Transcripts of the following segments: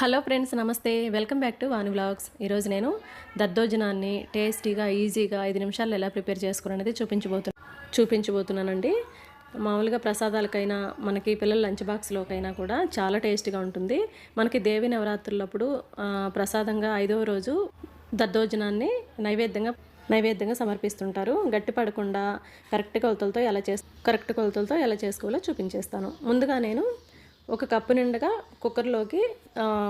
Hello friends నమస్తే welcome back to Vani vlogs ఈరోజు నేను దద్దోజనాన్ని టేస్టీగా ఈజీగా ఐదు నిమిషాల్లో ఎలా ప్రిపేర్ చేసుకోవాలనేది చూపించబోతు చూపించబోతున్నానండి. మామూలుగా ప్రసాదాలకైనా మనకి పిల్లల లంచ్ బాక్స్లోకైనా కూడా చాలా టేస్టీగా ఉంటుంది. మనకి దేవి నవరాత్రులప్పుడు ప్రసాదంగా ఐదవ రోజు దద్దోజనాన్ని నైవేద్యంగా నైవేద్యంగా సమర్పిస్తుంటారు. గట్టి పడకుండా కరెక్ట్ కొలతలతో ఎలా చేస్ కరెక్ట్ కొలతలతో ఎలా చేసుకోవాలో చూపించేస్తాను. ముందుగా నేను ఒక కప్పు నిండగా కుక్కర్లోకి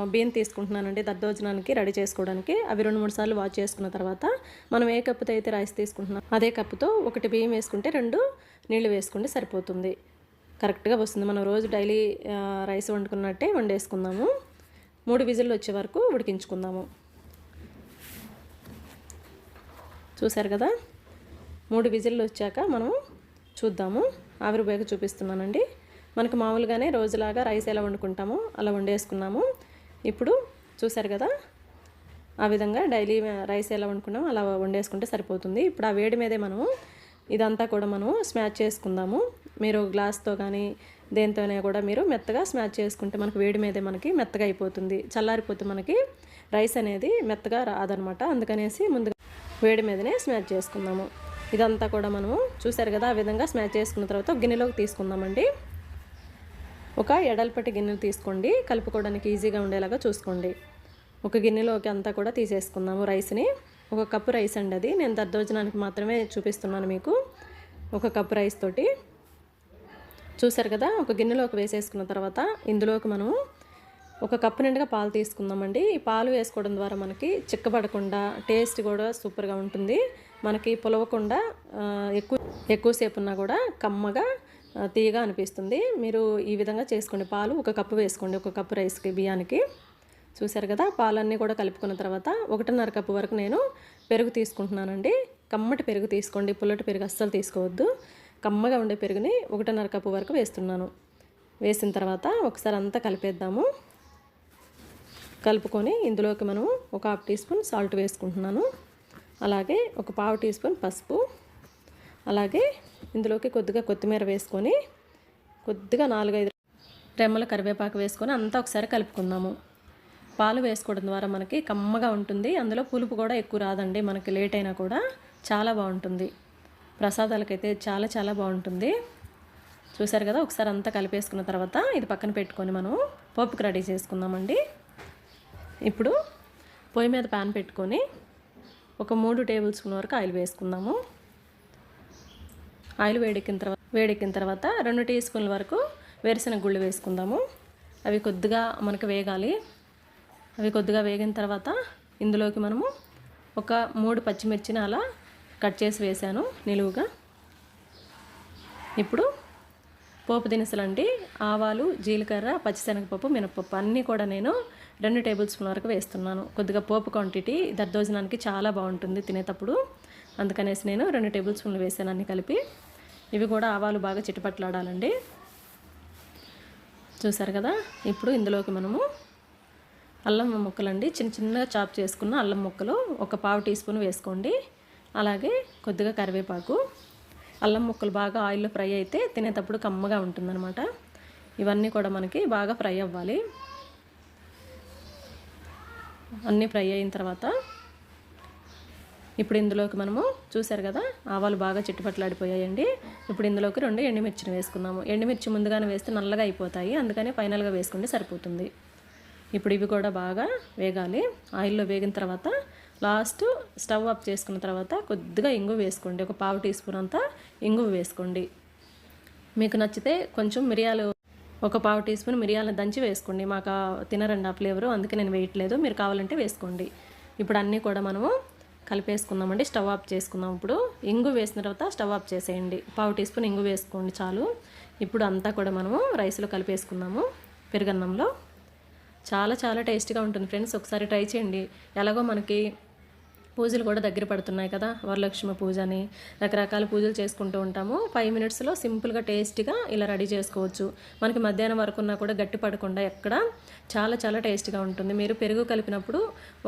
బియ్యం తీసుకుంటున్నానండి దద్దోజనానికి రెడీ చేసుకోవడానికి. అవి రెండు మూడు సార్లు వాష్ చేసుకున్న తర్వాత మనం ఏ కప్పుతో అయితే రైస్ తీసుకుంటున్నాం అదే కప్పుతో ఒకటి బియ్యం వేసుకుంటే రెండు నీళ్ళు వేసుకుంటే సరిపోతుంది. కరెక్ట్గా వస్తుంది. మనం రోజు డైలీ రైస్ వండుకున్నట్టే వండేసుకుందాము. మూడు విజిల్లు వచ్చే వరకు ఉడికించుకుందాము. చూశారు కదా? మూడు విజిల్లు వచ్చాక మనం చూద్దాము. ఆవిరి బేగ చూపిస్తున్నానండి. మనకు మామూలుగానే రోజులాగా రైస్ ఎలా వండుకుంటామో అలా వండేసుకున్నాము. ఇప్పుడు చూశారు కదా ఆ విధంగా డైలీ రైస్ ఎలా వండుకున్నామో అలా వండేసుకుంటే సరిపోతుంది. ఇప్పుడు ఆ వేడి మీదే మనము ఇదంతా కూడా మనము స్మాచ్ చేసుకుందాము. మీరు గ్లాస్తో కానీ దేంతోనే కూడా మీరు మెత్తగా స్మాచ్ చేసుకుంటే మనకు వేడి మీదే మనకి మెత్తగా అయిపోతుంది. చల్లారిపోతే మనకి రైస్ అనేది మెత్తగా రాదనమాట. అందుకనేసి ముందుగా వేడి మీదనే స్మాచ్ చేసుకుందాము. ఇదంతా కూడా మనము చూసారు కదా ఆ విధంగా స్మాచ్ చేసుకున్న తర్వాత గిన్నెలోకి తీసుకుందామండి. ఒక ఎడల్పటి గిన్నెలు తీసుకోండి. కలుపుకోవడానికి ఈజీగా ఉండేలాగా చూసుకోండి. ఒక గిన్నెలోకి అంతా కూడా తీసేసుకుందాము రైస్ని. ఒక కప్పు రైస్ అండి అది. నేను దద్దోజనానికి మాత్రమే చూపిస్తున్నాను మీకు. ఒక కప్పు రైస్ తోటి. చూసారు కదా? ఒక గిన్నెలోకి వేసేసుకున్న తర్వాత ఇందులోకి మనము ఒక కప్పు నిండుగా పాలు తీసుకుందామండి. ఈ పాలు వేసుకోవడం ద్వారా మనకి చిక్కబడకుండా టేస్ట్ కూడా సూపర్గా ఉంటుంది. మనకి పులవకుండా ఎక్కువ ఎక్కువసేపు ఉన్నా కూడా కమ్మగా తీయగా అనిపిస్తుంది. మీరు ఈ విధంగా చేసుకోండి. పాలు ఒక కప్పు వేసుకోండి. ఒక కప్పు రైస్కి బియ్యానికి. చూశారు కదా? పాలన్నీ కూడా కలుపుకున్న తర్వాత ఒకటిన్నర కప్పు వరకు నేను పెరుగు తీసుకుంటున్నానండి. కమ్మటి పెరుగు తీసుకోండి. పుల్లటి పెరుగు అస్సలు తీసుకోవద్దు. కమ్మగా ఉండే పెరుగుని ఒకటిన్నర కప్పు వరకు వేస్తున్నాను. వేసిన తర్వాత ఒకసారి అంతా కలిపేద్దాము. కలుపుకొని ఇందులోకి మనం ఒక హాఫ్ టీ స్పూన్ సాల్ట్ వేసుకుంటున్నాను. అలాగే ఒక పావు టీ స్పూన్ పసుపు. అలాగే ఇందులోకి కొద్దిగా కొత్తిమీర వేసుకొని కొద్దిగా నాలుగైదు రెమ్మల కరివేపాకు వేసుకొని అంతా ఒకసారి కలుపుకుందాము. పాలు వేసుకోవడం ద్వారా మనకి కమ్మగా ఉంటుంది. అందులో పులుపు కూడా ఎక్కువ రాదండి. మనకి లేట్ అయినా కూడా చాలా బాగుంటుంది. ప్రసాదాలకైతే చాలా చాలా బాగుంటుంది. చూసారు కదా? ఒకసారి అంతా కలిపేసుకున్న తర్వాత ఇది పక్కన పెట్టుకొని మనం పప్పుకు రెడీ చేసుకుందామండి. ఇప్పుడు పొయ్యి మీద ప్యాన్ పెట్టుకొని ఒక మూడు టేబుల్ స్పూన్ వరకు ఆయిల్ వేసుకుందాము. ఆయిల్ వేడెక్కిన తర్వాత వేడెక్కిన తర్వాత రెండు టీ స్పూన్ల వరకు వేరుశనగ గుళ్ళు వేసుకుందాము. అవి కొద్దిగా మనకు వేగాలి. అవి కొద్దిగా వేగిన తర్వాత ఇందులోకి మనము ఒక మూడు పచ్చిమిర్చిని అలా కట్ చేసి వేసాను నిలువుగా. ఇప్పుడు పోపు దినుసులు అండి. ఆవాలు జీలకర్ర పచ్చిశనగపప్పు మినపప్పు అన్నీ కూడా నేను రెండు టేబుల్ స్పూన్ వరకు వేస్తున్నాను. కొద్దిగా పోపు క్వాంటిటీ దద్దోజనానికి చాలా బాగుంటుంది తినేటప్పుడు. అందుకనేసి నేను రెండు టేబుల్ స్పూన్లు వేసాను అన్ని కలిపి. ఇవి కూడా ఆవాలు బాగా చిటపట్లాడాలండి. చూసారు కదా? ఇప్పుడు ఇందులోకి మనము అల్లం ముక్కలండి. చిన్న చిన్నగా చాప్ చేసుకున్న అల్లం ముక్కలు ఒక పావు టీ స్పూన్ వేసుకోండి. అలాగే కొద్దిగా కరివేపాకు. అల్లం ముక్కలు బాగా ఆయిల్లో ఫ్రై అయితే తినేటప్పుడు కమ్మగా ఉంటుందన్నమాట. ఇవన్నీ కూడా మనకి బాగా ఫ్రై అవ్వాలి. అన్నీ ఫ్రై అయిన తర్వాత ఇప్పుడు ఇందులోకి మనము చూసారు కదా ఆవాలు బాగా చిట్టుపట్లాడిపోయాయండి. ఇప్పుడు ఇందులోకి రెండు ఎండుమిర్చిని వేసుకున్నాము. ఎండుమిర్చి ముందుగానే వేస్తే నల్లగా అయిపోతాయి అందుకని ఫైనల్గా వేసుకుంటే సరిపోతుంది. ఇప్పుడు ఇవి కూడా బాగా వేగాలి. ఆయిల్లో వేగిన తర్వాత లాస్ట్ స్టవ్ ఆఫ్ చేసుకున్న తర్వాత కొద్దిగా ఇంగు వేసుకోండి. ఒక పావు టీ స్పూన్ అంతా ఇంగు వేసుకోండి. మీకు నచ్చితే కొంచెం మిరియాలు ఒక పావు టీ స్పూన్ మిరియాలను దంచి వేసుకోండి. మాకు తినరండి ఆ ఫ్లేవరు అందుకే నేను వేయట్లేదు. మీరు కావాలంటే వేసుకోండి. ఇప్పుడు అన్నీ కూడా మనము కలిపేసుకుందామండి. స్టవ్ ఆఫ్ చేసుకుందాం ఇప్పుడు. ఇంగు వేసిన తర్వాత స్టవ్ ఆఫ్ చేసేయండి. పావు టీ స్పూన్ ఇంగు వేసుకోండి చాలు. ఇప్పుడు అంతా కూడా మనము రైస్లో కలిపేసుకుందాము పెరుగన్నంలో. చాలా చాలా టేస్టీగా ఉంటుంది ఫ్రెండ్స్. ఒకసారి ట్రై చేయండి. ఎలాగో మనకి పూజలు కూడా దగ్గర పడుతున్నాయి కదా వరలక్ష్మి పూజ అని రకరకాల పూజలు చేసుకుంటూ ఉంటాము. ఫైవ్ మినిట్స్లో సింపుల్గా టేస్టీగా ఇలా రెడీ చేసుకోవచ్చు. మనకి మధ్యాహ్నం వరకు ఉన్నా కూడా గట్టి పడకుండా ఎక్కడ చాలా చాలా టేస్టీగా ఉంటుంది. మీరు పెరుగు కలిపినప్పుడు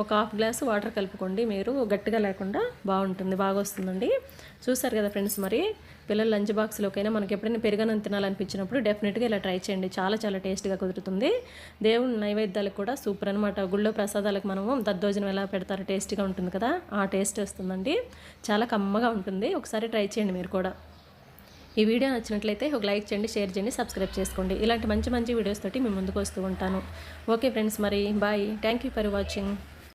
ఒక హాఫ్ గ్లాస్ వాటర్ కలుపుకోండి. మీరు గట్టిగా లేకుండా బాగుంటుంది బాగా వస్తుందండి చూసారు కదా ఫ్రెండ్స్ మరి పిల్లల లంచ్ బాక్స్లోకైనా మనకి ఎప్పుడైనా పెరుగన్నం తినాలనిపించినప్పుడు డెఫినెట్గా ఇలా ట్రై చేయండి. చాలా చాలా టేస్ట్గా కుదురుతుంది. దేవుని నైవేద్యాలకు కూడా సూపర్ అనమాట గుళ్ళో ప్రసాదాలకు మనము దద్దోజనం ఎలా పెడతారో టేస్ట్గా ఉంటుంది కదా ఆ టేస్ట్ వస్తుందండి. చాలా కమ్మగా ఉంటుంది. ఒకసారి ట్రై చేయండి మీరు కూడా. ఈ వీడియో నచ్చినట్లయితే ఒక లైక్ చేయండి షేర్ చేయండి సబ్స్క్రైబ్ చేసుకోండి. ఇలాంటి మంచి మంచి వీడియోస్ తోటి మేము ముందుకు వస్తూ ఉంటాను. ఓకే ఫ్రెండ్స్ మరి bye. Thank you for watching.